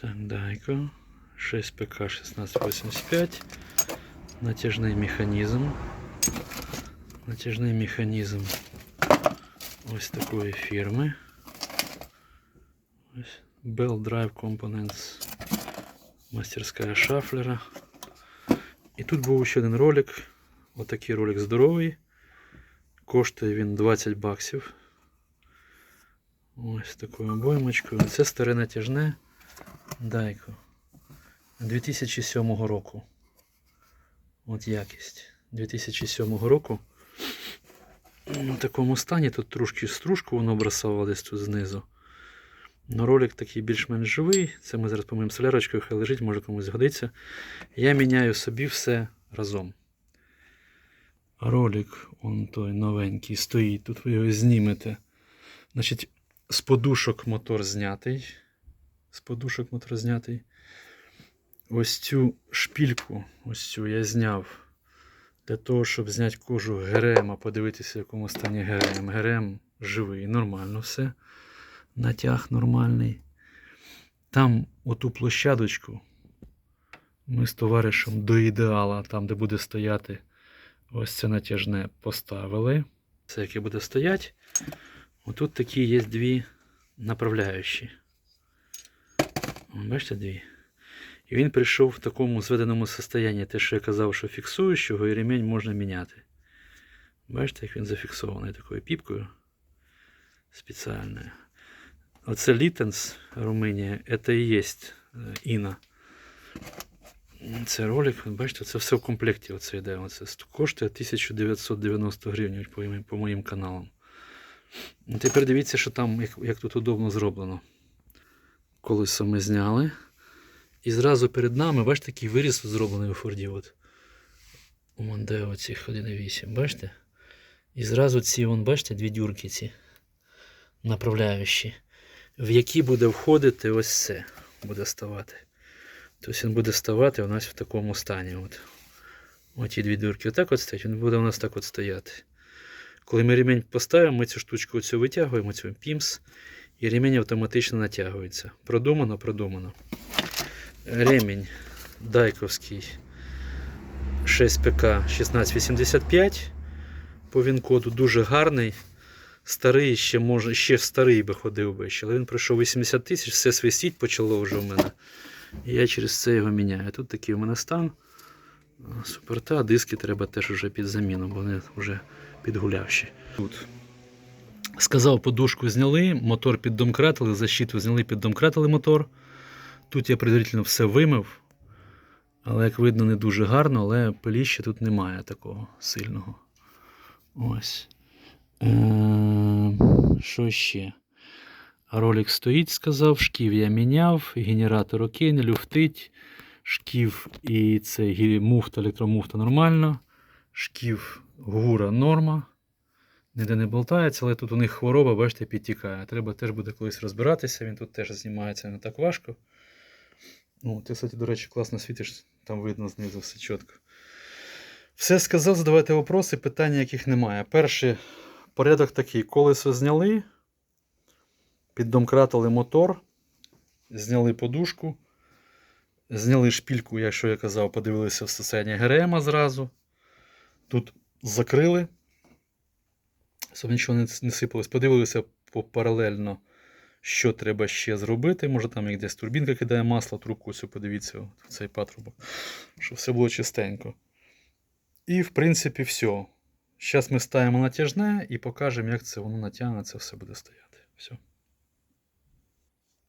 Так, Дайко. 6ПК 1685. Натяжний механізм. Натяжний механізм ось такої фірми. Ось Bell Drive Components. Мастерська шафлера. І тут був ще один ролик. Отакий ролик здоровий. Коштує він 20 баксів. Ось такою обоймочкою. Це старе натяжне Дайко. 2007 року. От якість. 2007 року. У такому стані тут трошки стружку воно бросало десь тут знизу. Но ролик такий більш-менш живий. Це ми зараз помиємо солярочкою, хай лежить, може комусь згодиться. Я міняю собі все разом. Ролик, он той новенький, стоїть. Тут ви його знімете. Значить, з подушок мотор знятий. З подушок мотор знятий. Ось цю шпільку, ось цю я зняв. Для того, щоб зняти кожу ГРМ, а подивитися, в якому стані ГРМ. ГРМ живий, нормально все. Натяг нормальний. Там оту площадочку ми з товаришем до ідеала, там, де буде стояти ось це натяжне, поставили. Це яке буде стояти. Отут такі є дві направляючі. Бачите дві? І він прийшов в такому зведеному состоянні, те, що я казав, що фіксуючого, і ремінь можна міняти. Бачите, як він зафіксований такою піпкою спеціальною. Оце Літенс, Румунія, це і є Іна. Це ролик, бачите, це все в комплекті оце йде. Оце коштує 1990 гривень по, моїм- каналам. Тепер дивіться, що там, як, як тут удобно зроблено. Колесо ми зняли. І зразу перед нами, бачите, такий виріз тут зроблений у Форді. От. Вон де оці 1.8, бачите? І зразу ці, вон, бачите, дві дюрки ці направляючі, в які буде входити ось це. Буде ставати. Тобто він буде ставати у нас в такому стані. От. Оті дві дюрки отак от стоять, він буде у нас так от стояти. Коли ми ремінь поставимо, ми цю штучку оцю витягуємо, цю пімс, і ремінь автоматично натягується. Продумано, продумано. Ремінь Дайковський 6ПК 1685. По він-коду дуже гарний. Старий ще може, ще старий би ходив би ще, але він пройшов 80 тисяч, все свистіть почало вже в мене. І я через це його міняю. Тут такий у мене стан. Суперта, диски треба теж вже під заміну, бо вони вже підгулявші. Тут. Сказав, подушку зняли, мотор піддомкратили, защиту зняли, піддомкратили мотор. Тут я предварительно все вимив. Але, як видно, не дуже гарно, але пиліща тут немає такого сильного. Ось. Е, Що ще? Ролик стоїть, сказав, шків я міняв, генератор окей, не люфтить. Шків і цей муфта, електромуфта нормально. Шків гура норма. Ніде не болтається, але тут у них хвороба, бачите, підтікає. Треба теж буде колись розбиратися. Він тут теж знімається не так важко. Ну, ти, кстати, до речі, класно світиш, там видно знизу все чітко. Все сказав, задавайте вопроси, питання яких немає. Перший порядок такий: колесо зняли, піддомкратили мотор, зняли подушку, зняли шпільку, якщо я казав, подивилися в состояння ГРМ зразу. Тут закрили, щоб нічого не, сипалось. Подивилися паралельно, що треба ще зробити. Може там як десь турбінка кидає масло, трубку цю подивіться цей патрубок, щоб все було чистенько. І, в принципі, все. Зараз ми ставимо натяжне і покажемо, як це воно натягне, це все буде стояти. Все.